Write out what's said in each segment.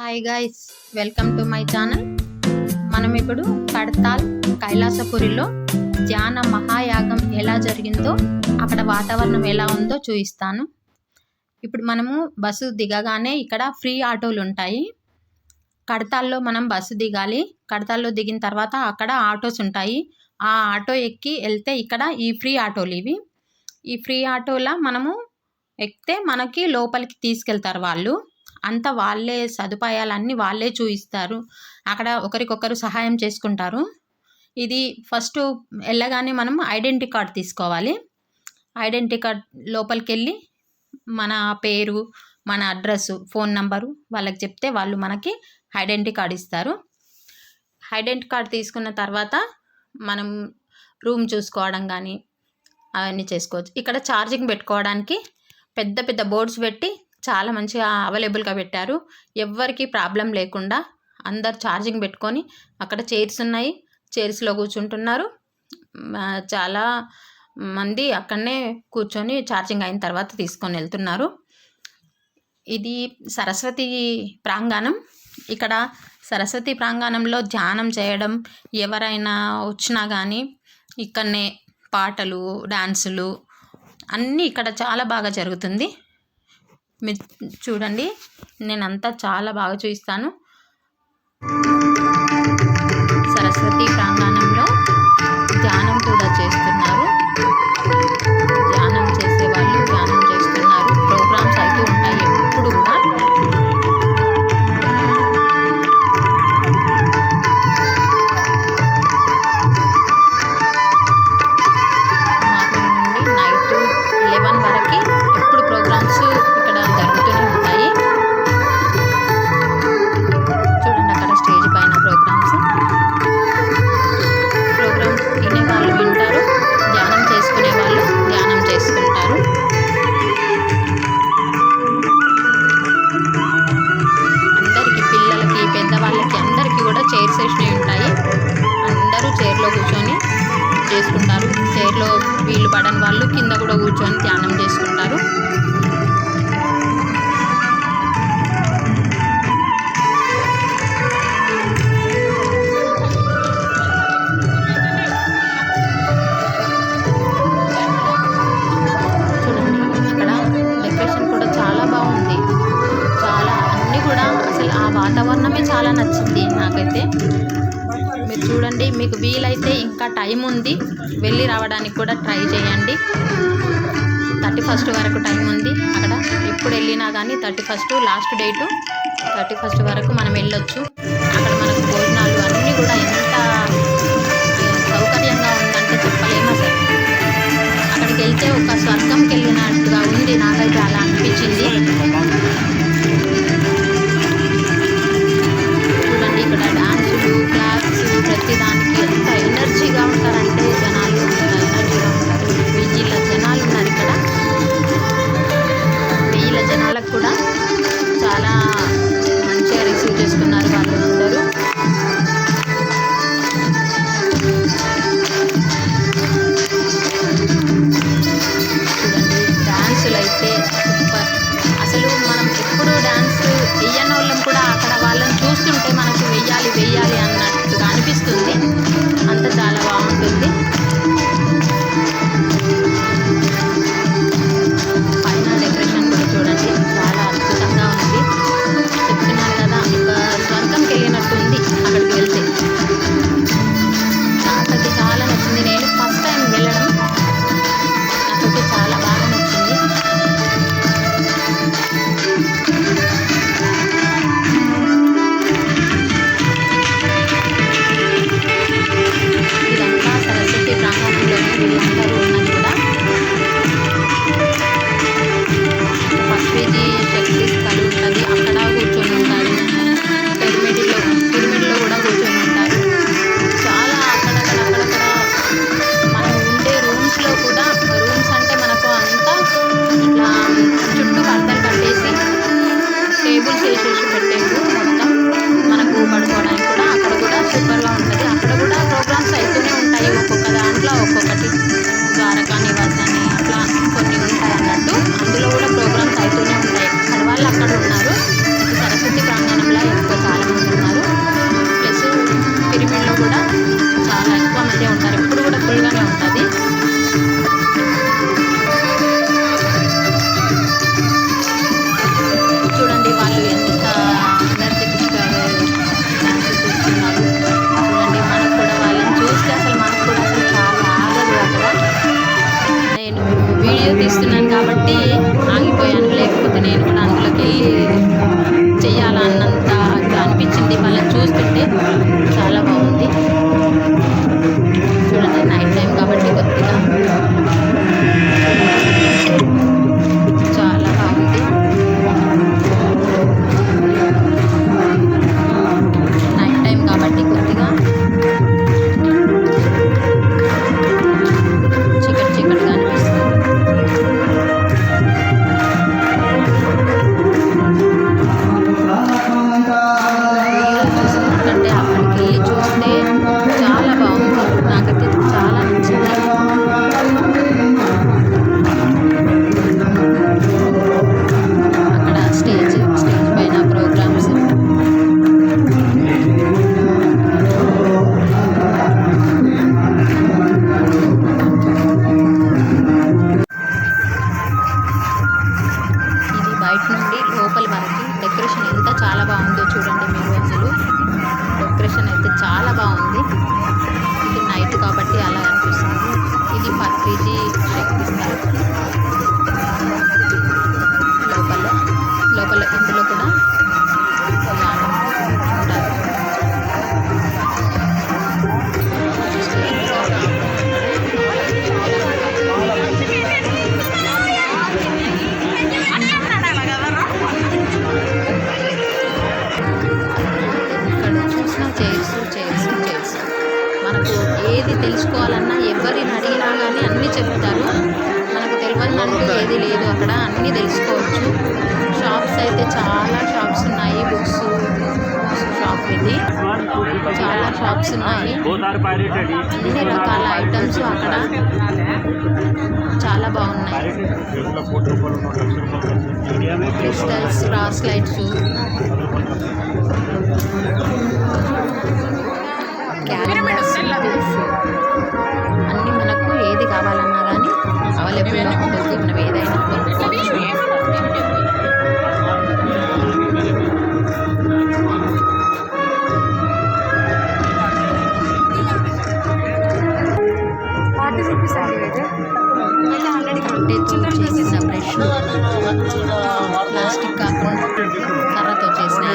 Hi guys welcome to my channel మనం ఇప్పుడు కడతాల్ కైలాసపురిలో ధ్యాన మహాయాగం ఎలా జరిగిందో అక్కడ వాతావరణం ఎలా ఉందో చూపిస్తాను. ఇప్పుడు మనము బస్సు దిగగానే ఇక్కడ ఫ్రీ ఆటోలు ఉంటాయి. కడతాల్లో మనం బస్సు దిగాలి. కడతాల్లో దిగిన తర్వాత అక్కడ ఆటోస్ ఉంటాయి. ఆ ఆటో ఎక్కి వెళ్తే ఇక్కడ ఈ ఫ్రీ ఆటోలు ఇవి. ఈ ఫ్రీ ఆటోలో మనము ఎక్కితే మనకి లోపలికి తీసుకెళ్తారు వాళ్ళు. అంతా వాళ్ళే సదుపాయాలన్నీ వాళ్ళే చూయిస్తారు. అక్కడ ఒకరికొకరు సహాయం చేసుకుంటారు. ఇది ఫస్ట్ వెళ్ళగానే మనం ఐడెంటిటీ కార్డ్ తీసుకోవాలి. ఐడెంటిటీ కార్డ్ లోపలికి వెళ్ళి మన పేరు మన అడ్రస్ ఫోన్ నంబరు వాళ్ళకి చెప్తే వాళ్ళు మనకి ఐడెంటిటీ కార్డ్ ఇస్తారు. ఐడెంటిటీ కార్డ్ తీసుకున్న తర్వాత మనం రూమ్ చూసుకోవడం కానీ అవన్నీ చేసుకోవచ్చు. ఇక్కడ ఛార్జింగ్ పెట్టుకోవడానికి పెద్ద పెద్ద బోర్డ్స్ పెట్టి చాలా మంచిగా అవైలబుల్గా పెట్టారు. ఎవ్వరికి ప్రాబ్లం లేకుండా అందరు ఛార్జింగ్ పెట్టుకొని అక్కడ చైర్స్ ఉన్నాయి. చైర్స్లో కూర్చుంటున్నారు. చాలా మంది అక్కడనే కూర్చొని ఛార్జింగ్ అయిన తర్వాత తీసుకొని వెళ్తున్నారు. ఇది సరస్వతి ప్రాంగణం. ఇక్కడ సరస్వతి ప్రాంగణంలో ధ్యానం చేయడం ఎవరైనా వచ్చినా కానీ ఇక్కడనే పాటలు డాన్సులు అన్నీ ఇక్కడ చాలా బాగా జరుగుతుంది. మీరు చూడండి నేనంతా చాలా బాగా చూపిస్తాను సరస్వతి ప్రాంగణంలో చాలా నచ్చింది నాకైతే. మీరు చూడండి మీకు వీలైతే ఇంకా టైం ఉంది. వెళ్ళి రావడానికి కూడా ట్రై చేయండి. థర్టీ ఫస్ట్ వరకు టైం ఉంది అక్కడ. ఎప్పుడు వెళ్ళినా కానీ thirty first last date thirty first వరకు మనం వెళ్ళొచ్చు. అక్కడ మనకు భోజనాలు అన్నీ కూడా ఎంత సౌకర్యంగా ఉందంటే చెప్పలేము అసలు. అక్కడికి వెళ్తే ఒక స్వర్గంకి వెళ్ళినట్టుగా ఉంది. నాకైతే అలా అనిపించింది. డాన్సులు క్లాప్స్ ప్రతి ఎంత ఎనర్జీగా ఉంటారు. 弟。అక్కడ. చాలా బాగున్నాయి. క్రిస్టల్స్ రాస్ లైట్స్ అన్నీ మనకు ఏది కావాలన్నా కానీ అవైలబుల్ ఉంటుంది. మనం ఏదైనా కర్రతో చేసిన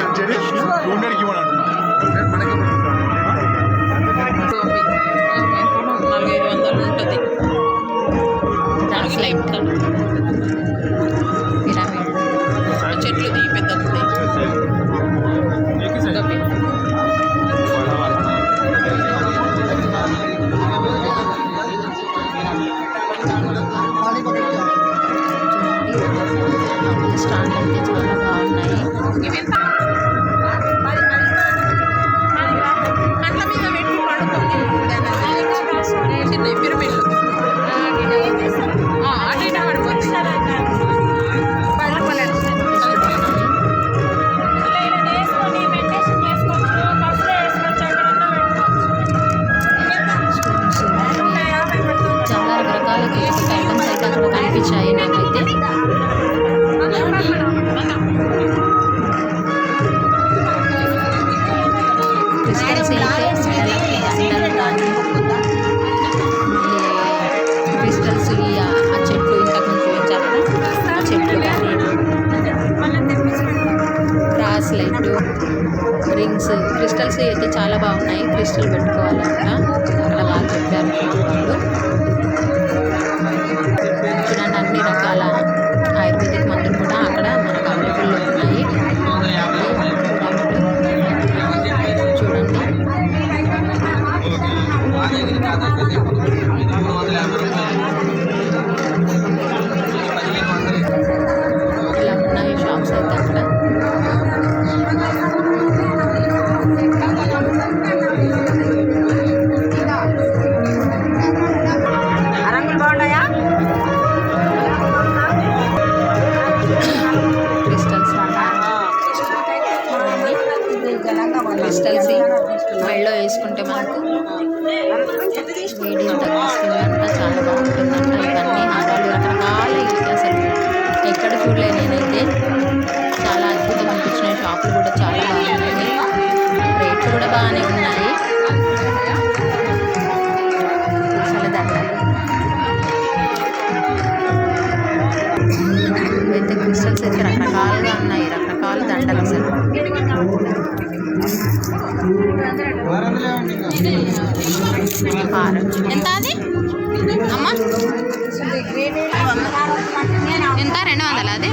మెడలో వేసుకుంటే మనకు వేడి అంట చాలా బాగుంటుందంట. ఇవన్నీ ఆటలు రకరకాల అసలు ఎక్కడ చూడలే నేనైతే. చాలా అద్భుతం అనిపించిన షాపులు కూడా చాలా బాగున్నాయి. రేట్లు కూడా బాగానే ఉన్నాయి. చాలా అయితే క్రిస్టల్స్ అయితే రకరకాలుగా ఉన్నాయి. రకరకాల దండలు అసలు. ఎంత అది? అమ్మా? ఎంత? రెండు వందలు అది?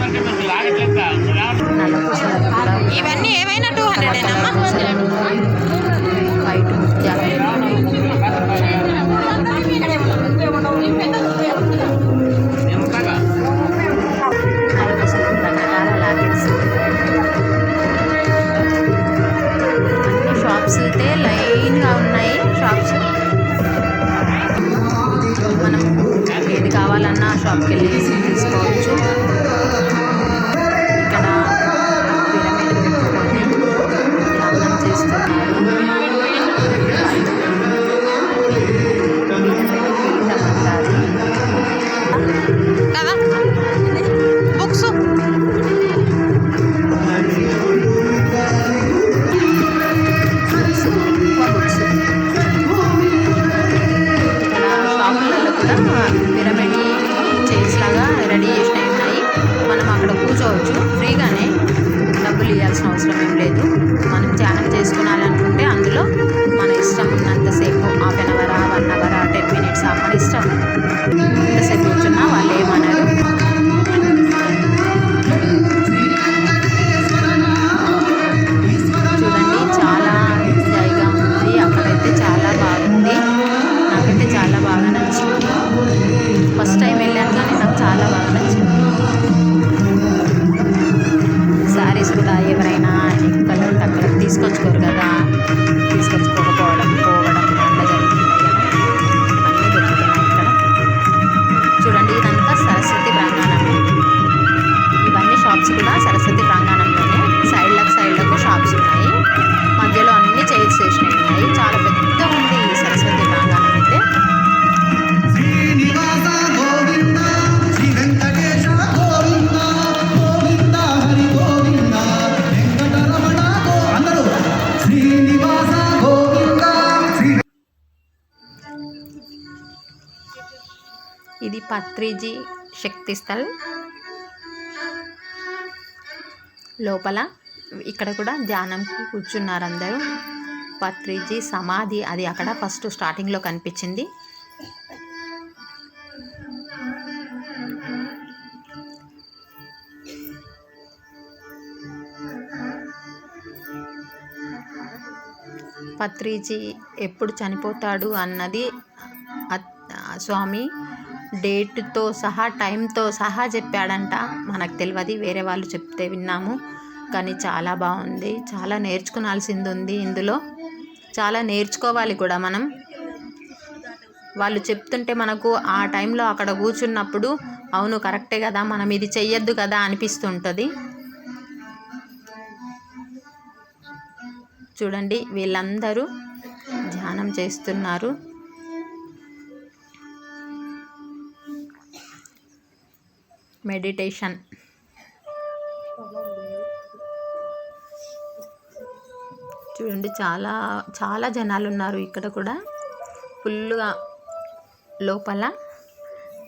పత్రిజీ శక్తిస్థల్ లోపల ఇక్కడ కూడా ధ్యానంకి కూర్చున్నారు అందరూ పత్రిజీ సమాధి అది అక్కడ ఫస్ట్ స్టార్టింగ్లో కనిపించింది. పత్రిజీ ఎప్పుడు చనిపోతాడు అన్నది స్వామి డేట్తో సహా టైంతో సహా చెప్పాడంట. మనకు తెలియదు వేరే వాళ్ళు చెప్తే విన్నాము. కానీ చాలా బాగుంది. చాలా నేర్చుకునాల్సింది ఉంది ఇందులో. చాలా నేర్చుకోవాలి కూడా మనం. వాళ్ళు చెప్తుంటే మనకు ఆ టైంలో అక్కడ కూర్చున్నప్పుడు అవును కరెక్టే కదా మనం ఇది చెయ్యొద్దు కదా అనిపిస్తుంటుంది. చూడండి వీళ్ళందరూ ధ్యానం చేస్తున్నారు. మెడిటేషన్. చూడండి చాలా చాలా జనాలు ఉన్నారు ఇక్కడ కూడా. ఫుల్గా లోపల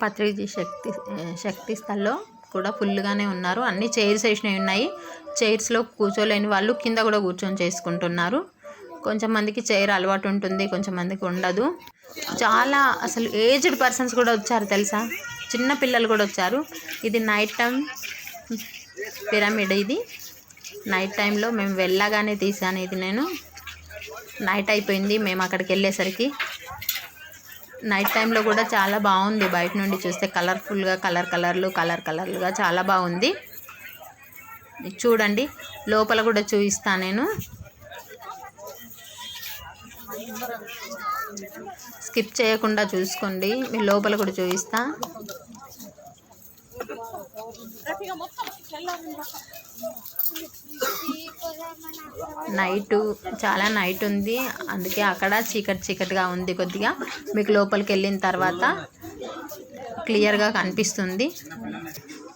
పత్రిజీ శక్తి శక్తి స్థల్లో కూడా ఫుల్గానే ఉన్నారు. అన్ని చైర్స్ వేసినవి ఉన్నాయి. చైర్స్లో కూర్చోలేని వాళ్ళు కింద కూడా కూర్చొని చేసుకుంటున్నారు. కొంచెం మందికి చైర్ అలవాటు ఉంటుంది కొంచెం మందికి ఉండదు. చాలా అసలు ఏజ్డ్ పర్సన్స్ కూడా వచ్చారు తెలుసా? చిన్న పిల్లలు కూడా వచ్చారు. ఇది నైట్ టైం పిరమిడ్ ఇది. నైట్ టైంలో మేము వెళ్ళగానే తీసాను ఇది నేను. నైట్ అయిపోయింది మేము అక్కడికి వెళ్ళేసరికి. నైట్ టైంలో కూడా చాలా బాగుంది. బయట నుండి చూస్తే కలర్ఫుల్గా కలర్ కలర్లు కలర్ కలర్లుగా చాలా బాగుంది. చూడండి లోపల కూడా చూపిస్తాను నేను. స్కిప్ చేయకుండా చూసుకోండి. మీ లోపల కూడా చూపిస్తా. నైట్ చాలా నైట్ ఉంది. అందుకే అక్కడ చీకటి చీకటిగా ఉంది కొద్దిగా. మీకు లోపలికి వెళ్ళిన తర్వాత క్లియర్గా కనిపిస్తుంది.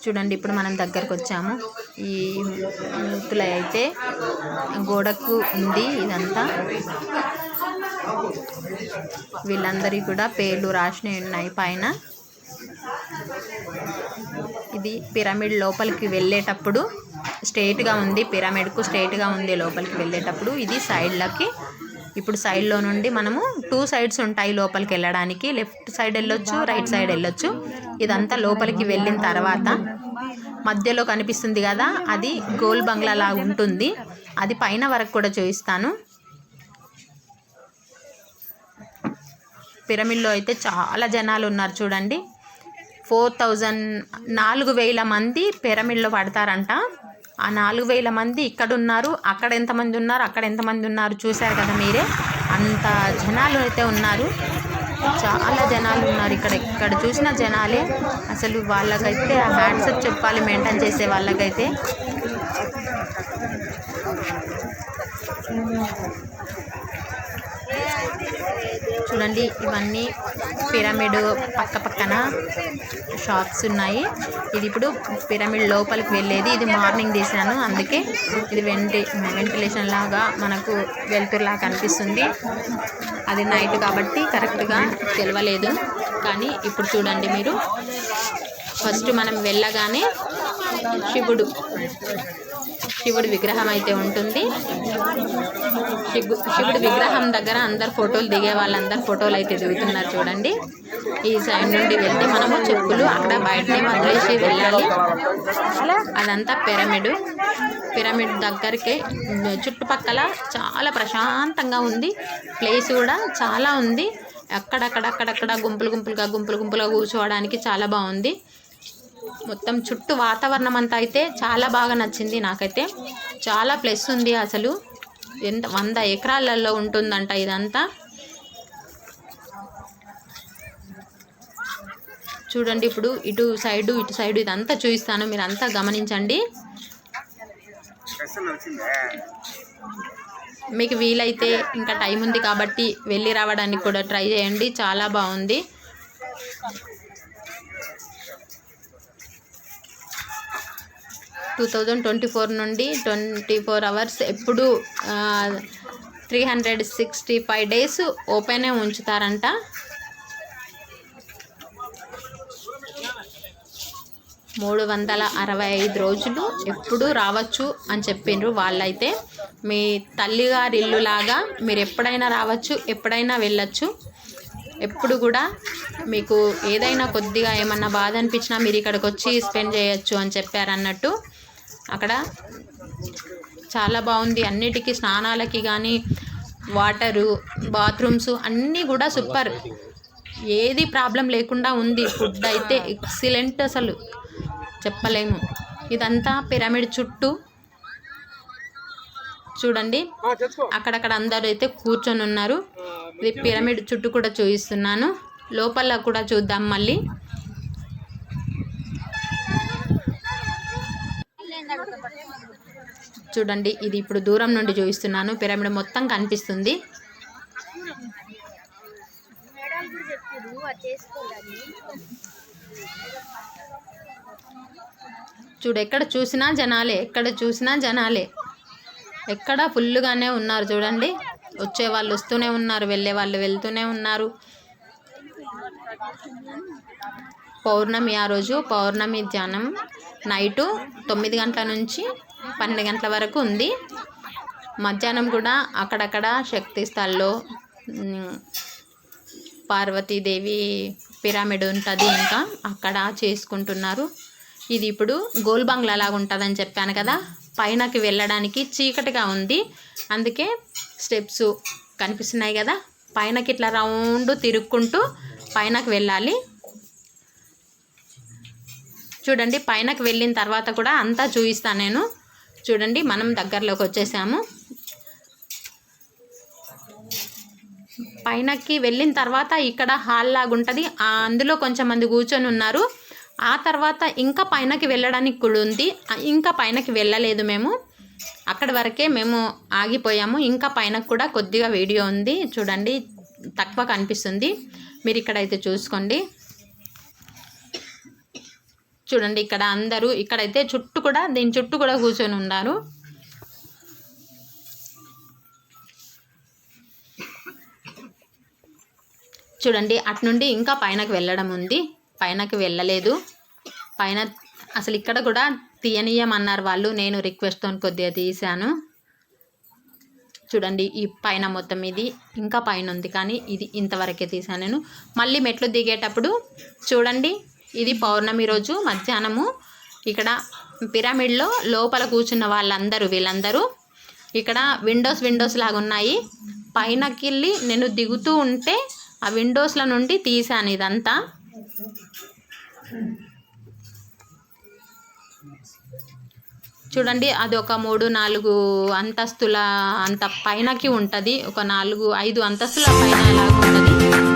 చూడండి ఇప్పుడు మనం దగ్గరకు వచ్చాము. ఈ మూతులు అయితే గోడకు ఉంది ఇదంతా. వీళ్ళందరికీ కూడా పేర్లు రాసినవి ఉన్నాయి పైన. ఇది పిరమిడ్ లోపలికి వెళ్ళేటప్పుడు స్ట్రైట్గా ఉంది పిరమిడ్కు స్ట్రైట్గా ఉంది లోపలికి వెళ్ళేటప్పుడు. ఇది సైడ్లకి. ఇప్పుడు సైడ్లో నుండి మనము టూ సైడ్స్ ఉంటాయి లోపలికి వెళ్ళడానికి. లెఫ్ట్ సైడ్ వెళ్ళొచ్చు రైట్ సైడ్ వెళ్ళొచ్చు. ఇదంతా లోపలికి వెళ్ళిన తర్వాత మధ్యలో కనిపిస్తుంది కదా అది గోల్ బంగ్లా లాగా ఉంటుంది. అది పైన వరకు కూడా చూపిస్తాను. పిరమిడ్లో అయితే చాలా జనాలు ఉన్నారు చూడండి. ఫోర్ థౌజండ్ నాలుగు వేల మంది పిరమిడ్లో పడతారంట. ఆ నాలుగు వేల మంది ఇక్కడ ఉన్నారు అక్కడ ఎంతమంది ఉన్నారు? అక్కడ ఎంతమంది ఉన్నారు? చూశారు కదా మీరే? అంత జనాలు అయితే ఉన్నారు. చాలా జనాలు ఉన్నారు ఇక్కడ. ఇక్కడ చూసిన జనాలే అసలు వాళ్ళకైతే హ్యాండ్సప్ చెప్పాలి మెయింటైన్ చేసే వాళ్ళకైతే. చూడండి ఇవన్నీ పిరమిడ్ పక్క పక్కన షాప్స్ ఉన్నాయి. ఇది ఇప్పుడు పిరమిడ్ లోపలికి వెళ్ళేది. ఇది మార్నింగ్ తీసాను అందుకే ఇది వెంటి వెంటిలేషన్ లాగా మనకు వెలుతురులాగా కనిపిస్తుంది అది నైట్ కాబట్టి కరెక్ట్గా తెలవలేదు. కానీ ఇప్పుడు చూడండి మీరు. ఫస్ట్ మనం వెళ్ళగానే శివుడు శివుడి విగ్రహం అయితే ఉంటుంది. శివుడి విగ్రహం దగ్గర అందరు ఫోటోలు దిగే వాళ్ళందరు ఫోటోలు అయితే దిగుతున్నారు చూడండి. ఈ సైడ్ నుండి వెళ్తే మనము చెప్పులు అక్కడ బయటనే వదిలేసి వెళ్ళాలి. అదంతా పిరమిడ్. పిరమిడ్ దగ్గరికి చుట్టుపక్కల చాలా ప్రశాంతంగా ఉంది. ప్లేస్ కూడా చాలా ఉంది. అక్కడక్కడక్కడక్కడ గుంపులు గుంపులుగా గుంపులు గుంపులుగా కూర్చోవడానికి చాలా బాగుంది. మొత్తం చుట్టూ వాతావరణం అంతా అయితే చాలా బాగా నచ్చింది నాకైతే. చాలా ప్లస్ ఉంది అసలు. ఎంత వంద ఎకరాలలో ఉంటుందంట ఇదంతా. చూడండి ఇప్పుడు ఇటు సైడు ఇటు సైడు ఇదంతా చూపిస్తాను. మీరు అంతా గమనించండి మీకు వీలైతే ఇంకా టైం ఉంది కాబట్టి వెళ్ళి రావడానికి కూడా ట్రై చేయండి. చాలా బాగుంది. టూ థౌజండ్ ట్వంటీ ఫోర్ నుండి ట్వంటీ ఫోర్ అవర్స్ ఎప్పుడు three hundred sixty five days ఓపెనే ఉంచుతారంట. మూడు వందల అరవై ఐదు రోజులు ఎప్పుడు రావచ్చు అని చెప్పిండ్రు వాళ్ళైతే. మీ తల్లిగారి ఇల్లు లాగా మీరు ఎప్పుడైనా రావచ్చు ఎప్పుడైనా వెళ్ళచ్చు. ఎప్పుడు కూడా మీకు ఏదైనా కొద్దిగా ఏమన్నా బాధ అనిపించినా మీరు ఇక్కడికి వచ్చి స్పెండ్ చేయొచ్చు అని చెప్పారు అన్నట్టు అక్కడ చాలా బాగుంది. అన్నిటికీ స్నానాలకి కానీ వాటరు బాత్రూమ్స్ అన్నీ కూడా సూపర్. ఏది ప్రాబ్లం లేకుండా ఉంది. ఫుడ్ అయితే ఎక్సలెంట్ అసలు. చెప్పలేము. ఇదంతా పిరమిడ్ చుట్టూ. చూడండి. అక్కడక్కడ అందరూ అయితే కూర్చొని ఉన్నారు ఇది పిరమిడ్ చుట్టూ కూడా చూపిస్తున్నాను. లోపల కూడా చూద్దాం మళ్ళీ. చూడండి ఇది ఇప్పుడు దూరం నుండి చూపిస్తున్నాను. పిరమిడ్ మొత్తం కనిపిస్తుంది. చూడు ఎక్కడ చూసినా జనాలే ఎక్కడ చూసినా జనాలే. ఎక్కడ ఫుల్గానే ఉన్నారు చూడండి. వచ్చే వాళ్ళు వస్తూనే ఉన్నారు వెళ్ళే వాళ్ళు వెళ్తూనే ఉన్నారు. పౌర్ణమి ఆ రోజు పౌర్ణమి ధ్యానం. నైటు తొమ్మిది గంటల నుంచి పన్నెండు గంటల వరకు ఉంది. మధ్యాహ్నం కూడా అక్కడక్కడ శక్తి స్థల్లో పార్వతీదేవి పిరమిడ్ ఉంటుంది ఇంకా అక్కడ చేసుకుంటున్నారు. ఇది ఇప్పుడు గోల్ బంగ్లా లాగా ఉంటుందని చెప్పాను కదా పైనకి వెళ్ళడానికి చీకటిగా ఉంది. అందుకే స్టెప్స్ కనిపిస్తున్నాయి కదా పైనకి ఇట్లా రౌండ్ తిరుక్కుంటూ పైనకి వెళ్ళాలి. చూడండి పైనకి వెళ్ళిన తర్వాత కూడా అంతా చూపిస్తాను నేను. చూడండి మనం దగ్గరలోకి వచ్చేసాము. పైనకి వెళ్ళిన తర్వాత ఇక్కడ హాల్ లాగా ఉంటుంది. అందులో కొంచెం మంది కూర్చొని ఉన్నారు. ఆ తర్వాత ఇంకా పైనకి వెళ్ళడానికి కూడా ఉంది. ఇంకా పైనకి వెళ్ళలేదు మేము. అక్కడి వరకే మేము ఆగిపోయాము. ఇంకా పైన కూడా కొద్దిగా వీడియో ఉంది. చూడండి తక్కువ కనిపిస్తుంది. మీరు ఇక్కడైతే చూసుకోండి. చూడండి ఇక్కడ అందరూ ఇక్కడైతే చుట్టూ కూడా దీని చుట్టూ కూడా కూర్చొని ఉన్నారు. చూడండి అట్నుండి ఇంకా పైనకి వెళ్ళడం ఉంది. పైనకి వెళ్ళలేదు. పైన అసలు ఇక్కడ కూడా తీయనీయమన్నారు వాళ్ళు. నేను రిక్వెస్ట్తో కొద్దిగా తీశాను. చూడండి ఈ పైన మొత్తం ఇది ఇంకా పైన ఉంది కానీ ఇది ఇంతవరకే తీసాను నేను. మళ్ళీ మెట్లు దిగేటప్పుడు చూడండి ఇది పౌర్ణమి రోజు మధ్యాహ్నము. ఇక్కడ పిరమిడ్లో లోపల కూర్చున్న వాళ్ళందరూ వీళ్ళందరూ ఇక్కడ విండోస్ విండోస్ లాగా ఉన్నాయి. పైనకెళ్ళి నేను దిగుతూ ఉంటే ఆ విండోస్ల నుండి తీసాను ఇదంతా. చూడండి అది ఒక మూడు నాలుగు అంతస్తుల అంత పైనకి ఉంటుంది. ఒక నాలుగు ఐదు అంతస్తుల పైన లాగా ఉంటుంది.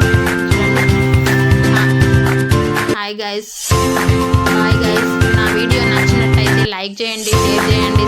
హాయ్ గైస్ హాయ్ గైస్ నా వీడియో నచ్చినట్టయితే లైక్ చేయండి షేర్ చేయండి